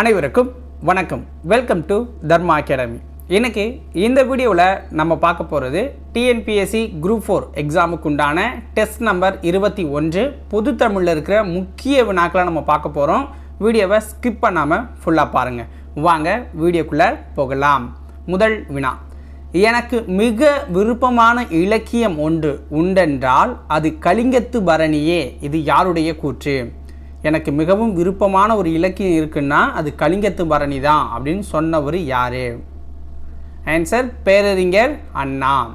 அனைவருக்கும் வணக்கம். Welcome to Dharma academy இன்றைக்கி இந்த வீடியோவில் நம்ம பார்க்க போகிறது டிஎன்பிஎஸ்சி குரூப் ஃபோர் எக்ஸாமுக்கு உண்டான டெஸ்ட் நம்பர் இருபத்தி ஒன்று. பொது தமிழில் இருக்கிற முக்கிய வினாக்களை நம்ம பார்க்க போகிறோம் வீடியோவை ஸ்கிப் பண்ணாமல் ஃபுல்லாக பாருங்கள் வாங்க வீடியோக்குள்ளே போகலாம். முதல் வினா. எனக்கு மிக விருப்பமான இலக்கியம் ஒன்று உண்டென்றால் அது கலிங்கத்து பரணியே. இது யாருடைய கூற்று? எனக்கு மிகவும் விருப்பமான ஒரு இலக்கியம் இருக்குன்னா அது கலிங்கத்து பரணி தான் அப்படின்னு சொன்னவர் யார்? ஆன்சர் பேரறிஞர் அண்ணா.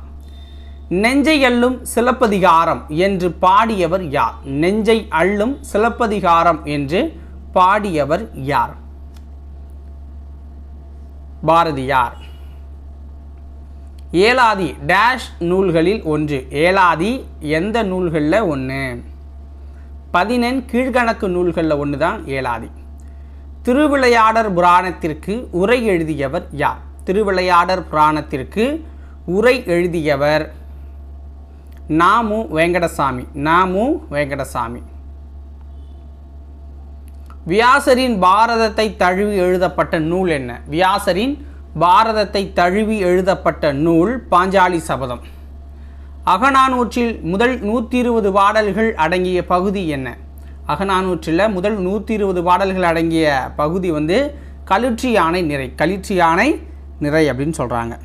நெஞ்சை அள்ளும் சிலப்பதிகாரம் என்று பாடியவர் யார்? நெஞ்சை அள்ளும் சிலப்பதிகாரம் என்று பாடியவர் யார்? பாரதியார் ஏலாதி டேஷ் நூல்களில் ஒன்று. ஏலாதி எந்த நூல்களில் ஒன்று பதினெண் கீழ்கணக்கு நூல்களில் ஒன்று தான் ஏழாதி. திருவிளையாடர் புராணத்திற்கு உரை எழுதியவர் யார்? திருவிளையாடர் புராணத்திற்கு உரை எழுதியவர் நாமு வெங்கடசாமி நாமு வெங்கடசாமி. வியாசரின் பாரதத்தை தழுவி எழுதப்பட்ட நூல் என்ன? வியாசரின் பாரதத்தை தழுவி எழுதப்பட்ட நூல் பாஞ்சாலி சபதம். அகநானூற்றில் முதல் நூற்றி இருபது பாடல்கள் அடங்கிய பகுதி என்ன? அகநானூற்றில் முதல் நூற்றி இருபது பாடல்கள் அடங்கிய பகுதி வந்து களிற்று யானை நிறை களிற்று யானை நிறை அப்படின்னு சொல்கிறாங்க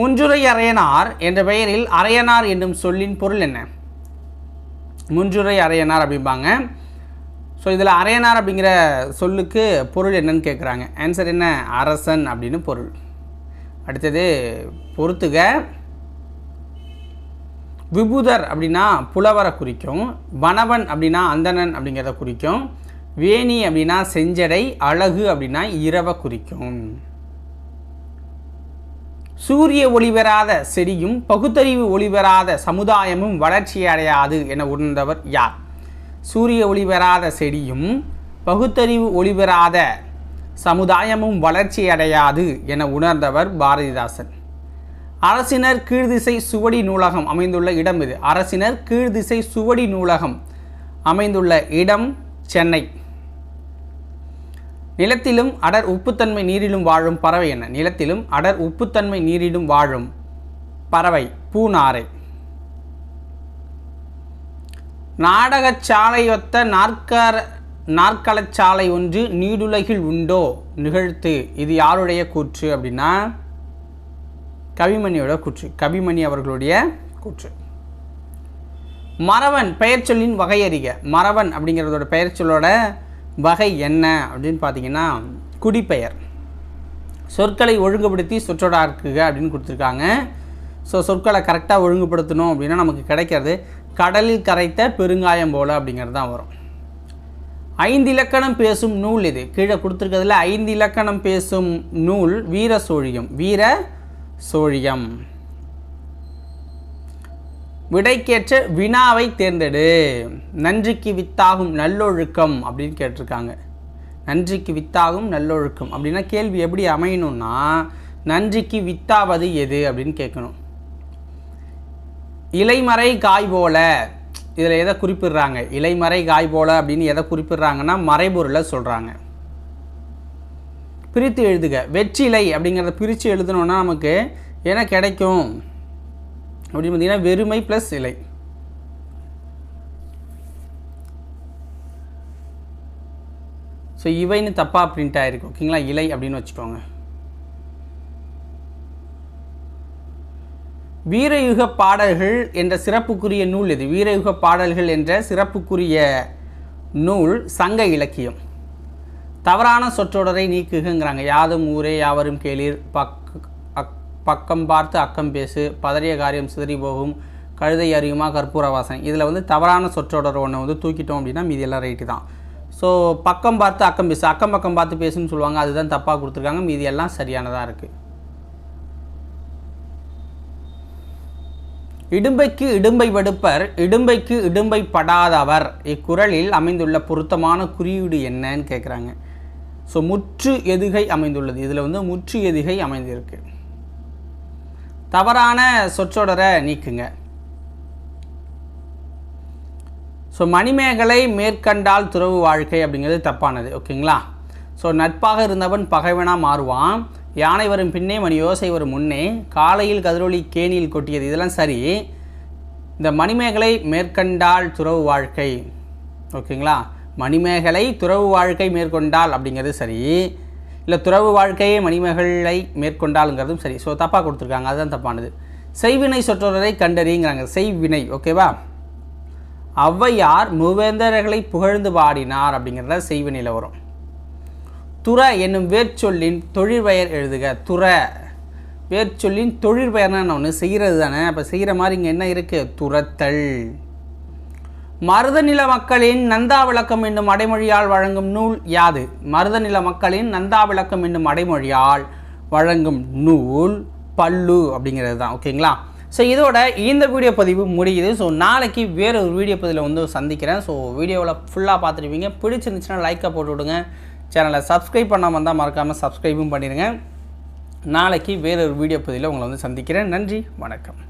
முஞ்சுரை அரையனார் என்ற பெயரில் அரையனார் என்னும் சொல்லின் பொருள் என்ன? முஞ்சுரை அரையனார் அப்படிம்பாங்க. ஸோ இதில் அரையனார் அப்படிங்கிற சொல்லுக்கு பொருள் என்னன்னு கேட்குறாங்க ஆன்சர் என்ன? அரசன் அப்படின்னு பொருள். அடுத்தது பொறுத்துக. விபுதர் அப்படின்னா புலவரை குறிக்கும். வனவன் அப்படின்னா அந்தணன் அப்படிங்கிறத குறிக்கும். வேணி அப்படின்னா செஞ்சடை அழகு அப்படின்னா இரவை குறிக்கும். சூரிய ஒளிபெறாத செடியும் பகுத்தறிவு ஒளிபெறாத சமுதாயமும் வளர்ச்சி அடையாது என உணர்ந்தவர் யார்? சூரிய ஒளிபெறாத செடியும் பகுத்தறிவு ஒளிபெறாத சமுதாயமும் வளர்ச்சி அடையாது என உணர்ந்தவர் பாரதிதாசன். அரசினர் கீழ்திசை சுவடி நூலகம் அமைந்துள்ள இடம் இது. அரசினர் கீழ்திசை சுவடி நூலகம் அமைந்துள்ள இடம் சென்னை. நிலத்திலும் அடர் உப்புத்தன்மை நீரிலும் வாழும் பறவை என்ன? நிலத்திலும் அடர் உப்புத்தன்மை நீரிலும் வாழும் பறவை பூநாரை நாடகச்சாலையொத்த நாற்கர நாற்களச்சாலை ஒன்று நீடுலகில் உண்டோ? நிகழ்த்து. இது யாருடைய கூற்று அப்படின்னா கவிமணியோட கூற்று. கவிமணி அவர்களுடைய கூற்று. மறவன் பெயர்ச்சொல்லின் வகையறிக மறவன் அப்படிங்கிறதோட பெயர்ச்சொல்லோட வகை என்ன அப்படின்னு பார்த்தீங்கன்னா குடிப்பெயர் சொற்களை ஒழுங்குபடுத்தி சொற்றொடாக்குக அப்படின்னு கொடுத்துருக்காங்க. ஸோ சொற்களை கரெக்டாக ஒழுங்குபடுத்தணும் அப்படின்னா நமக்கு கிடைக்கிறது கடலில் கரைத்த பெருங்காயம் போல அப்படிங்கிறது தான் வரும். ஐந்து இலக்கணம் பேசும் நூல் இது. கீழே கொடுத்துருக்கிறதுல ஐந்து இலக்கணம் பேசும் நூல் வீர சோழியம். வீர சோழியம். விடைக்கேற்ற வினாவை தேர்ந்தெடு. நன்றிக்கு வித்தாகும் நல்லொழுக்கம் அப்படின்னு கேட்டிருக்காங்க. நன்றிக்கு வித்தாகும் நல்லொழுக்கம். அப்படின்னா கேள்வி எப்படி அமையணும்னா நன்றிக்கு வித்தாவது எது அப்படின்னு கேட்கணும். இலைமறை காய் போல இதில் எதை குறிப்பிடுறாங்க? இலைமறை காய் போல அப்படின்னு எதை குறிப்பிடுறாங்கன்னா மறைபொருளை சொல்கிறாங்க பிரித்து எழுதுக. வெற்றிலை அப்படிங்கிறத பிரித்து எழுதணுன்னா நமக்கு என்ன கிடைக்கும்? அப்படின்னு பார்த்தீங்கன்னா வெறுமை ப்ளஸ் இலை. ஸோ இவைன்னு தப்பாக பிரிண்ட் ஆகிருக்கு ஓகேங்களா? இலை அப்படின்னு வச்சுக்கோங்க. வீரயுக பாடல்கள் என்ற சிறப்புக்குரிய நூல் இது. வீரயுக பாடல்கள் என்ற சிறப்புக்குரிய நூல் சங்க இலக்கியம். தவறான சொற்றொடரை நீக்குகங்கிறாங்க. யாதும் ஊரே யாவரும் கேளீர். பக் அக் பக்கம் பார்த்து அக்கம் பேசு. பதறிய காரியம் சிதறி போகும். கழுதை அறியுமா கற்பூர வாசனை. இதில் வந்து தவறான சொற்றொடர் ஒன்று வந்து தூக்கிட்டோம் அப்படின்னா மீதி எல்லாம் ரைட்டு தான். ஸோ பக்கம் பார்த்து அக்கம் பேசு. அக்கம் பக்கம் பார்த்து பேசுன்னு சொல்லுவாங்க. அதுதான் தப்பாக கொடுத்துருக்காங்க. மீதி எல்லாம் சரியானதாக இருக்குது இடும்பைக்கு இடும்பை வடுப்பர் இடும்பைக்கு இடும்பை படாதவர். இக்குறளில் அமைந்துள்ள பொருத்தமான குறியீடு என்னன்னு கேட்குறாங்க ஸோ முற்று எதுகை அமைந்துள்ளது. இதில் வந்து முற்று எதுகை அமைந்திருக்கு. தவறான சொற்றொடரை நீக்குங்க. ஸோ மணிமேகலை மேற்கண்டால் துறவு வாழ்க்கை அப்படிங்கிறது தப்பானது. ஓகேங்களா? ஸோ நட்பாக இருந்தவன் பகைவனாக மாறுவான். யானை வரும் பின்னே மணி யோசை வரும் முன்னே காலையில் கதிரொலி கேணியில் கொட்டியது. இதெல்லாம் சரி. இந்த மணிமேகலை மேற்கண்டால் துறவு வாழ்க்கை. ஓகேங்களா? மணிமேகலை துறவு வாழ்க்கை மேற்கொண்டால் அப்படிங்கிறது சரி. இல்லை துறவு வாழ்க்கையே மணிமேகலை மேற்கொண்டாலுங்கிறதும் சரி. ஸோ தப்பாக கொடுத்துருக்காங்க. அதுதான் தப்பானது. செய்வினை சொற்றொடரை கண்டறிங்கிறாங்க செய்வினை. ஓகேவா? ஔவையார் மூவேந்தர்களை புகழ்ந்து பாடினார் அப்படிங்கிறத செய்வினையில் வரும். துற என்னும் வேர்ச்சொல்லின் தொழிற்பெயர் எழுதுக. துற. வேர்ச்சொல்லின் தொழிற்பெயர்னா ஒன்று செய்கிறது தானே. அப்போ செய்கிற மாதிரி இங்கே என்ன இருக்குது துரத்தல். மருதநில மக்களின் நந்தா விளக்கம் என்னும் அடைமொழியால் வழங்கும் நூல் யாது? மருதநில மக்களின் நந்தா விளக்கம் என்னும் அடைமொழியால் வழங்கும் நூல் பல்லு அப்படிங்கிறது தான். ஓகேங்களா? ஸோ இதோட இந்த வீடியோ பதிவு முடியுது. ஸோ நாளைக்கு வேறு ஒரு வீடியோ பதிவில் வந்து சந்திக்கிறேன். ஸோ வீடியோவில் ஃபுல்லாக பார்த்துருப்பீங்க. பிடிச்சிருந்துச்சுன்னா லைக்கை போட்டு விடுங்க. சேனலை சப்ஸ்கிரைப் பண்ணாமல் இருந்தால் மறக்காமல் சப்ஸ்கிரைபும் பண்ணிடுங்க. நாளைக்கு வேறொரு வீடியோ பதிவில் உங்களை வந்து சந்திக்கிறேன். நன்றி வணக்கம்.